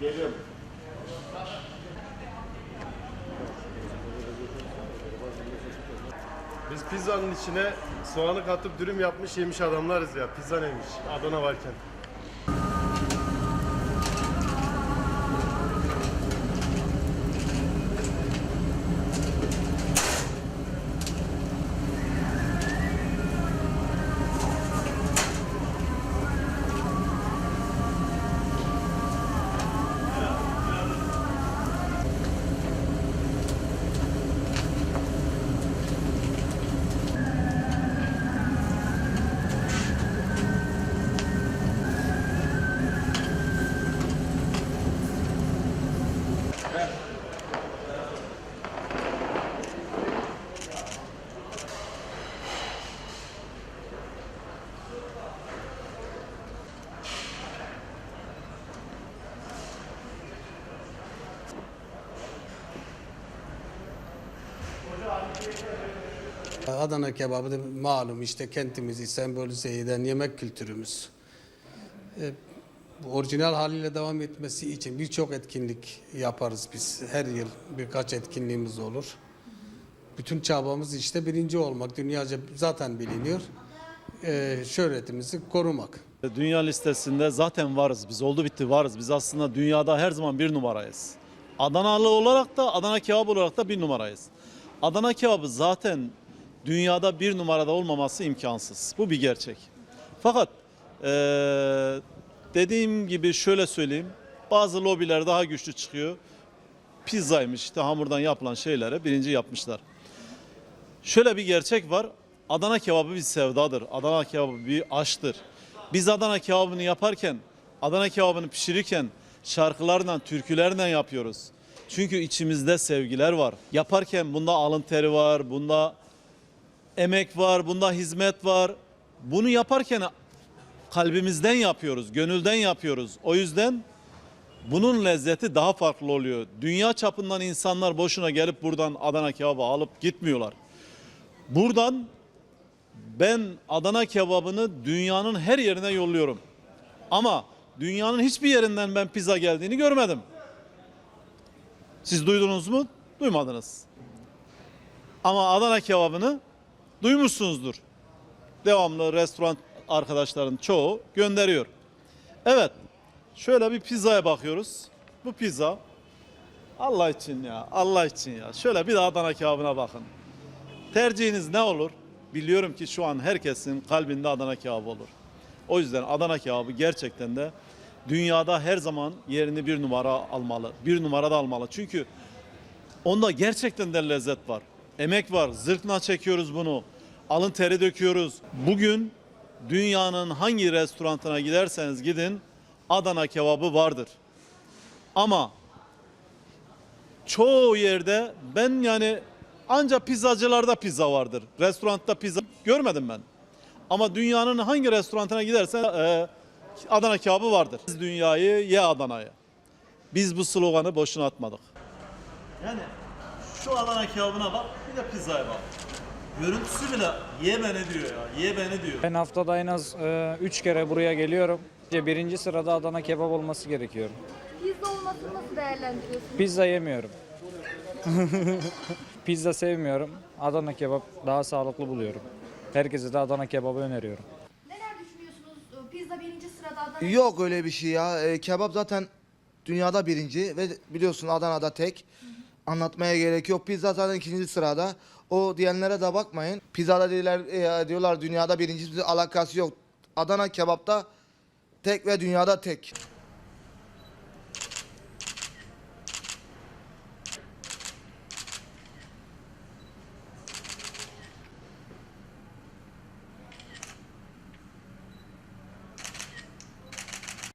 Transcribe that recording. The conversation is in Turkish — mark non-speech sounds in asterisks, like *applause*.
Geliyorum. Biz pizzanın içine soğanı katıp dürüm yapmış yemiş adamlarız ya. Pizza neymiş Adana varken. Adana kebabı da malum işte kentimizi sembolize eden yemek kültürümüz. E, orijinal haliyle devam etmesi için birçok etkinlik yaparız biz. Her yıl birkaç etkinliğimiz olur. Bütün çabamız işte birinci olmak. Dünyaca zaten biliniyor. E, şöhretimizi korumak. Dünya listesinde zaten varız. Biz oldu bitti varız. Biz aslında dünyada her zaman bir numarayız. Adanalı olarak da Adana kebabı olarak da bir numarayız. Adana kebabı zaten dünyada bir numarada olmaması imkansız. Bu bir gerçek. Fakat eee, dediğim gibi şöyle söyleyeyim. Bazı lobiler daha güçlü çıkıyor. Pizzaymış işte hamurdan yapılan şeylere birinci yapmışlar. Şöyle bir gerçek var. Adana kebabı bir sevdadır. Adana kebabı bir aşktır. Biz Adana kebabını yaparken, Adana kebabını pişirirken şarkılarla, türkülerle yapıyoruz. Çünkü içimizde sevgiler var. Yaparken bunda alın teri var, bunda emek var, bunda hizmet var. Bunu yaparken kalbimizden yapıyoruz, gönülden yapıyoruz. O yüzden bunun lezzeti daha farklı oluyor. Dünya çapından insanlar boşuna gelip buradan Adana kebabı alıp gitmiyorlar. Buradan ben Adana kebabını dünyanın her yerine yolluyorum. Ama dünyanın hiçbir yerinden ben pizza geldiğini görmedim. Siz duydunuz mu? Duymadınız. Ama Adana kebabını duymuşsunuzdur. Devamlı restoran arkadaşların çoğu gönderiyor. Evet. Şöyle bir pizzaya bakıyoruz. Bu pizza Allah için ya, Allah için ya. Şöyle bir de Adana kebabına bakın. Tercihiniz ne olur? Biliyorum ki şu an herkesin kalbinde Adana kebabı olur. O yüzden Adana kebabı gerçekten de dünyada her zaman yerini bir numara almalı. Bir numarada almalı. Çünkü onda gerçekten de lezzet var. Emek var. Zırkna çekiyoruz bunu. Alın teri döküyoruz. Bugün dünyanın hangi restorantına giderseniz gidin Adana kebabı vardır. Ama çoğu yerde ben yani ancak pizzacılarda pizza vardır. Restoranda pizza görmedim ben. Ama dünyanın hangi restorantına gidersen e, Adana kebabı vardır. Biz dünyayı ye Adana'yı. Biz bu sloganı boşuna atmadık. Yani şu Adana kebabına bak bir de pizzaya bak. Görüntüsü bile ye beni diyor ya. Ye beni diyor. Ben haftada en az 3 kere buraya geliyorum. Birinci sırada Adana kebap olması gerekiyor. Pizza olmasını nasıl değerlendiriyorsunuz? Pizza yemiyorum. *laughs* Pizza sevmiyorum. Adana kebap daha sağlıklı buluyorum. Herkese de Adana kebabı öneriyorum. Neler düşünüyorsunuz? Ee, Pizza birinci sırada Adana. Yok öyle bir şey ya. E, kebap zaten dünyada birinci ve biliyorsun Adana'da tek. Anlatmaya gerek yok. Pizza zaten ikinci sırada. O diyenlere de bakmayın. Pizzada diyorlar, e, diyorlar dünyada birinci alakası yok. Adana kebapta tek ve dünyada tek.